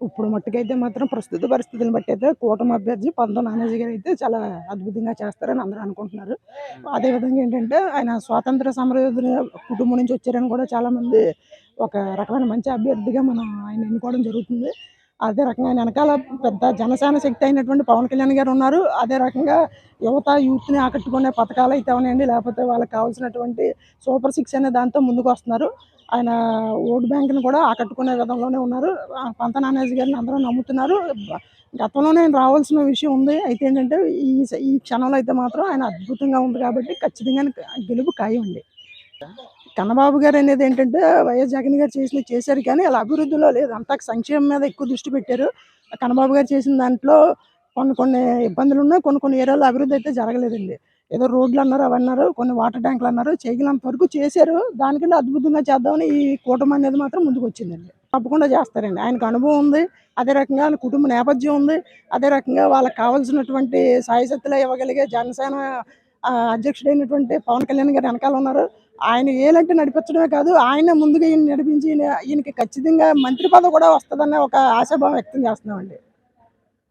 ఇప్పుడు మట్టుకైతే మాత్రం ప్రస్తుత పరిస్థితులను బట్టి అయితే కూటమి అభ్యర్థి పంతం నానాజీ గారు అయితే చాలా అద్భుతంగా చేస్తారని అందరూ అనుకుంటున్నారు. అదేవిధంగా ఏంటంటే ఆయన స్వాతంత్ర సమరయోధుల కుటుంబం నుంచి వచ్చారని కూడా చాలామంది ఒక రకమైన మంచి అభ్యర్థిగా మనం ఆయన ఎన్నుకోవడం జరుగుతుంది. అదే రకంగా వెనకాల పెద్ద జనసేన శక్తి అయినటువంటి పవన్ కళ్యాణ్ గారు ఉన్నారు. అదే రకంగా యువత యూత్ని ఆకట్టుకునే పథకాలు అయితే ఉన్నాయండి. లేకపోతే వాళ్ళకి కావాల్సినటువంటి సూపర్ సిక్స్ అనే దాంతో ముందుకు వస్తున్నారు. ఆయన ఓటు బ్యాంకుని కూడా ఆకట్టుకునే విధంలోనే ఉన్నారు. పంత నానేజ్ గారిని అందరూ నమ్ముతున్నారు. గతంలోనే ఆయన రావాల్సిన విషయం ఉంది. అయితే ఏంటంటే ఈ ఈ క్షణంలో అయితే మాత్రం ఆయన అద్భుతంగా ఉంది కాబట్టి ఖచ్చితంగా గెలుపు ఖాయం అండి కన్నబాబు గారు అనేది ఏంటంటే వైఎస్ జగన్ గారు చేసిన చేశారు కానీ అలా అభివృద్ధిలో లేదు. అంతా సంక్షేమం మీద ఎక్కువ దృష్టి పెట్టారు. కన్నబాబు గారు చేసిన దాంట్లో కొన్ని కొన్ని ఇబ్బందులు ఉన్నాయి. కొన్ని కొన్ని ఏరియాలో అభివృద్ధి అయితే జరగలేదండి. ఏదో రోడ్లు అన్నారు అవన్నారు కొన్ని వాటర్ ట్యాంకులు అన్నారు చేయగలంత వరకు చేశారు. దానికంటే అద్భుతంగా చేద్దామని ఈ కూటమి అనేది మాత్రం ముందుకు వచ్చిందండి. తప్పకుండా చేస్తారండి. ఆయనకు అనుభవం ఉంది. అదే రకంగా ఆయన కుటుంబ నేపథ్యం ఉంది. అదే రకంగా వాళ్ళకి కావాల్సినటువంటి సాయశక్తులు ఇవ్వగలిగే జనసేన అధ్యక్షుడైనటువంటి పవన్ కళ్యాణ్ గారు వెనకాల ఉన్నారు. ఆయన ఏలంటే నడిపించడమే కాదు ఆయన ముందుగా ఈయన నడిపించి ఈయనకి ఖచ్చితంగా మంత్రి పదవి కూడా వస్తుందన్న ఒక ఆశాభావం వ్యక్తం చేస్తున్నామండి.